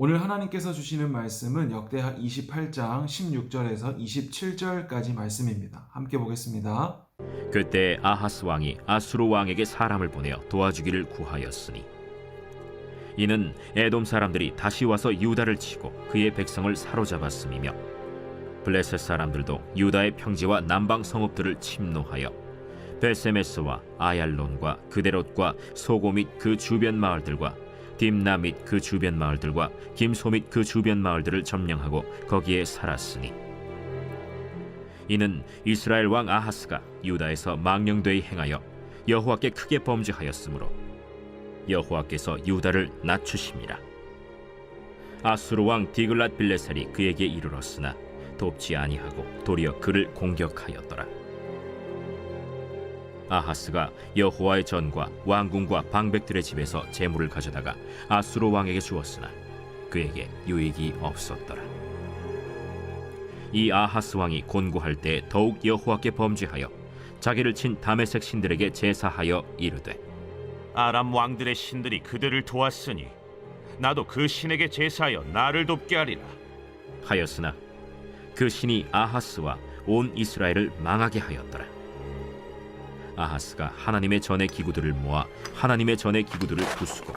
오늘 하나님께서 주시는 말씀은 역대하 28장 16절에서 27절까지 말씀입니다. 함께 보겠습니다. 그때 아하스 왕이 아수르 왕에게 사람을 보내어 도와주기를 구하였으니 이는 에돔 사람들이 다시 와서 유다를 치고 그의 백성을 사로잡았음이며 블레셋 사람들도 유다의 평지와 남방 성읍들을 침노하여 베세메스와 아얄론과 그데롯과 소고 및 그 주변 마을들과 딥나 및 그 주변 마을들과 김소 및 그 주변 마을들을 점령하고 거기에 살았으니 이는 이스라엘 왕 아하스가 유다에서 망령되이 행하여 여호와께 크게 범죄하였으므로 여호와께서 유다를 낮추심이라 아수르 왕 디글랏 빌레셀이 그에게 이르렀으나 돕지 아니하고 도리어 그를 공격하였더라 아하스가 여호와의 전과 왕궁과 방백들의 집에서 재물을 가져다가 아수르 왕에게 주었으나 그에게 유익이 없었더라 이 아하스 왕이 곤고할 때 더욱 여호와께 범죄하여 자기를 친 다메섹 신들에게 제사하여 이르되 아람 왕들의 신들이 그들을 도왔으니 나도 그 신에게 제사하여 나를 돕게 하리라. 하였으나 그 신이 아하스와 온 이스라엘을 망하게 하였더라. 아하스가 하나님의 전의 기구들을 모아 하나님의 전의 기구들을 부수고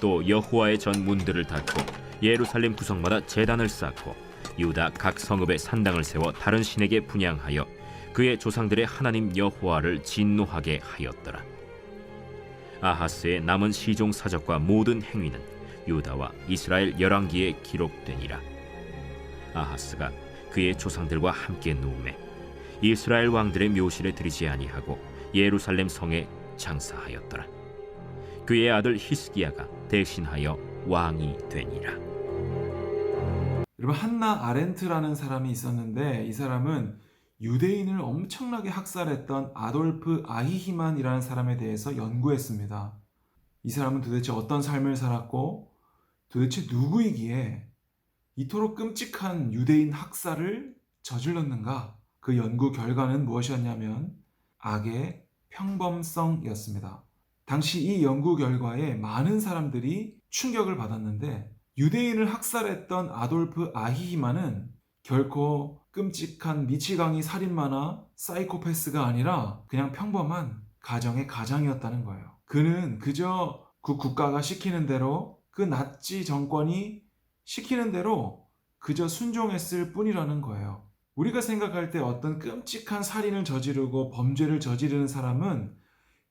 또 여호와의 전 문들을 닫고 예루살렘 구성마다 제단을 쌓고 유다 각 성읍에 산당을 세워 다른 신에게 분양하여 그의 조상들의 하나님 여호와를 진노하게 하였더라. 아하스의 남은 시종 사적과 모든 행위는 유다와 이스라엘 열왕기에 기록되니라. 아하스가 그의 조상들과 함께 누움에 이스라엘 왕들의 묘실에 들이지 아니하고 예루살렘 성에 장사하였더라. 그의 아들 히스기야가 대신하여 왕이 되니라. 여러분 한나 아렌트라는 사람이 있었는데 이 사람은 유대인을 엄청나게 학살했던 아돌프 아히히만이라는 사람에 대해서 연구했습니다. 이 사람은 도대체 어떤 삶을 살았고 도대체 누구이기에 이토록 끔찍한 유대인 학살을 저질렀는가? 그 연구 결과는 무엇이었냐면 악의 평범성이었습니다. 당시 이 연구 결과에 많은 사람들이 충격을 받았는데 유대인을 학살했던 아돌프 아히히만은 결코 끔찍한 미치광이 살인마나 사이코패스가 아니라 그냥 평범한 가정의 가장이었다는 거예요. 그는 그저 그 국가가 시키는 대로 그 나치 정권이 시키는 대로 그저 순종했을 뿐이라는 거예요. 우리가 생각할 때 어떤 끔찍한 살인을 저지르고 범죄를 저지르는 사람은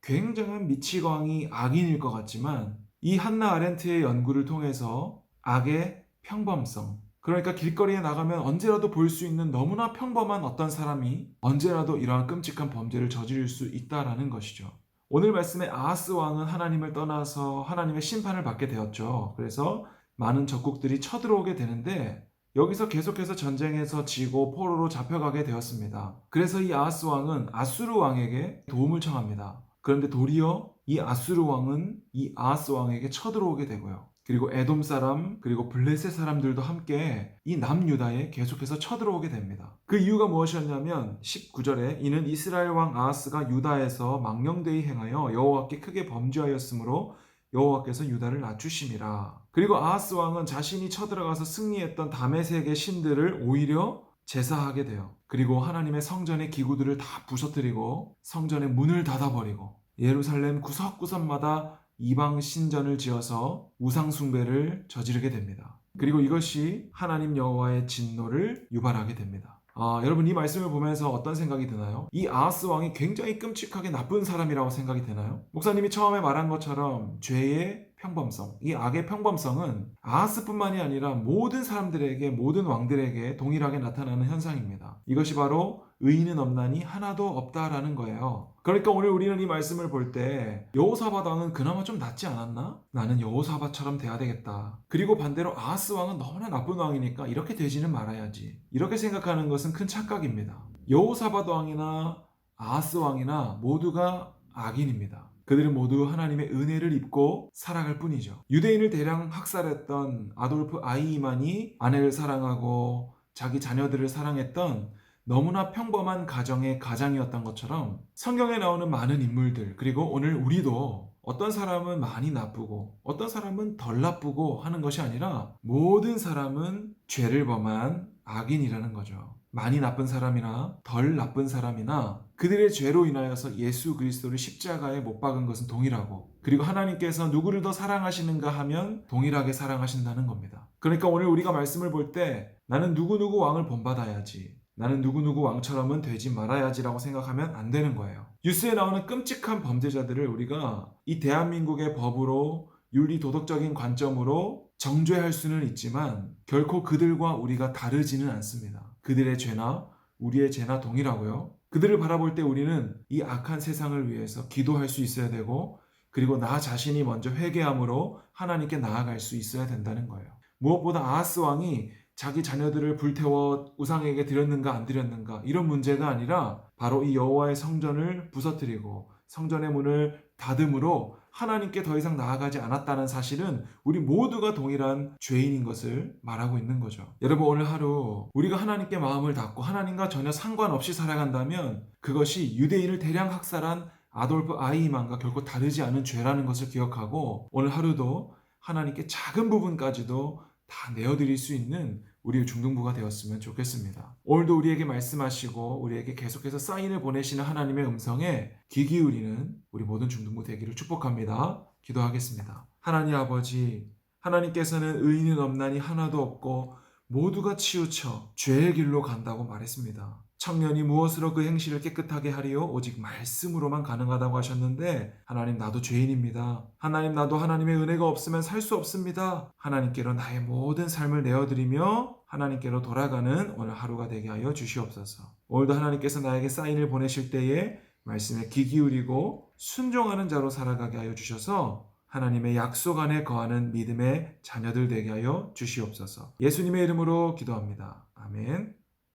굉장한 미치광이 악인일 것 같지만 이 한나 아렌트의 연구를 통해서 악의 평범성, 그러니까 길거리에 나가면 언제라도 볼 수 있는 너무나 평범한 어떤 사람이 언제라도 이러한 끔찍한 범죄를 저지를 수 있다라는 것이죠. 오늘 말씀에 아하스 왕은 하나님을 떠나서 하나님의 심판을 받게 되었죠. 그래서 많은 적국들이 쳐들어오게 되는데 여기서 계속해서 전쟁에서 지고 포로로 잡혀가게 되었습니다. 그래서 이 아하스 왕은 아수르 왕에게 도움을 청합니다. 그런데 도리어 이 아수르 왕은 이 아하스 왕에게 쳐들어오게 되고요. 그리고 에돔 사람 그리고 블레셋 사람들도 함께 이 남유다에 계속해서 쳐들어오게 됩니다. 그 이유가 무엇이었냐면 19절에 이는 이스라엘 왕 아하스가 유다에서 망령되이 행하여 여호와께 크게 범죄하였으므로 여호와께서 유다를 낮추심이라. 그리고 아하스 왕은 자신이 쳐들어가서 승리했던 다메섹의 신들을 오히려 제사하게 돼요. 그리고 하나님의 성전의 기구들을 다 부서뜨리고 성전의 문을 닫아버리고 예루살렘 구석구석마다 이방 신전을 지어서 우상 숭배를 저지르게 됩니다. 그리고 이것이 하나님 여호와의 진노를 유발하게 됩니다. 아, 여러분 이 말씀을 보면서 어떤 생각이 드나요? 이 아하스 왕이 굉장히 끔찍하게 나쁜 사람이라고 생각이 되나요? 목사님이 처음에 말한 것처럼 죄의 평범성, 이 악의 평범성은 아하스뿐만이 아니라 모든 사람들에게 모든 왕들에게 동일하게 나타나는 현상입니다. 이것이 바로 의인은 없나니 하나도 없다라는 거예요. 그러니까 오늘 우리는 이 말씀을 볼 때 여호사밧 왕은 그나마 좀 낫지 않았나? 나는 여호사밧처럼 돼야 되겠다. 그리고 반대로 아하스 왕은 너무나 나쁜 왕이니까 이렇게 되지는 말아야지. 이렇게 생각하는 것은 큰 착각입니다. 여호사밧 왕이나 아하스 왕이나 모두가 악인입니다. 그들은 모두 하나님의 은혜를 입고 살아갈 뿐이죠. 유대인을 대량 학살했던 아돌프 아이만이 아내를 사랑하고 자기 자녀들을 사랑했던 너무나 평범한 가정의 가장이었던 것처럼 성경에 나오는 많은 인물들 그리고 오늘 우리도 어떤 사람은 많이 나쁘고 어떤 사람은 덜 나쁘고 하는 것이 아니라 모든 사람은 죄를 범한 악인이라는 거죠. 많이 나쁜 사람이나 덜 나쁜 사람이나 그들의 죄로 인하여서 예수 그리스도를 십자가에 못 박은 것은 동일하고 그리고 하나님께서 누구를 더 사랑하시는가 하면 동일하게 사랑하신다는 겁니다. 그러니까 오늘 우리가 말씀을 볼 때 나는 누구누구 왕을 본받아야지 나는 누구누구 왕처럼은 되지 말아야지라고 생각하면 안 되는 거예요. 뉴스에 나오는 끔찍한 범죄자들을 우리가 이 대한민국의 법으로 윤리 도덕적인 관점으로 정죄할 수는 있지만 결코 그들과 우리가 다르지는 않습니다. 그들의 죄나 우리의 죄나 동일하고요. 그들을 바라볼 때 우리는 이 악한 세상을 위해서 기도할 수 있어야 되고 그리고 나 자신이 먼저 회개함으로 하나님께 나아갈 수 있어야 된다는 거예요. 무엇보다 아하스 왕이 자기 자녀들을 불태워 우상에게 드렸는가 안 드렸는가 이런 문제가 아니라 바로 이 여호와의 성전을 부서뜨리고 성전의 문을 닫음으로 하나님께 더 이상 나아가지 않았다는 사실은 우리 모두가 동일한 죄인인 것을 말하고 있는 거죠. 여러분 오늘 하루 우리가 하나님께 마음을 닫고 하나님과 전혀 상관없이 살아간다면 그것이 유대인을 대량 학살한 아돌프 아이만과 결코 다르지 않은 죄라는 것을 기억하고 오늘 하루도 하나님께 작은 부분까지도 다 내어드릴 수 있는 우리의 중등부가 되었으면 좋겠습니다. 오늘도 우리에게 말씀하시고 우리에게 계속해서 사인을 보내시는 하나님의 음성에 귀 기울이는 우리 모든 중등부 되기를 축복합니다. 기도하겠습니다. 하나님 아버지, 하나님께서는 의인은 없나니 하나도 없고 모두가 치우쳐 죄의 길로 간다고 말했습니다. 청년이 무엇으로 그 행실을 깨끗하게 하리요? 오직 말씀으로만 가능하다고 하셨는데 하나님 나도 죄인입니다. 하나님 나도 하나님의 은혜가 없으면 살 수 없습니다. 하나님께로 나의 모든 삶을 내어드리며 하나님께로 돌아가는 오늘 하루가 되게 하여 주시옵소서. 오늘도 하나님께서 나에게 사인을 보내실 때에 말씀에 귀 기울이고 순종하는 자로 살아가게 하여 주셔서 하나님의 약속 안에 거하는 믿음의 자녀들 되게 하여 주시옵소서. 예수님의 이름으로 기도합니다. 아멘.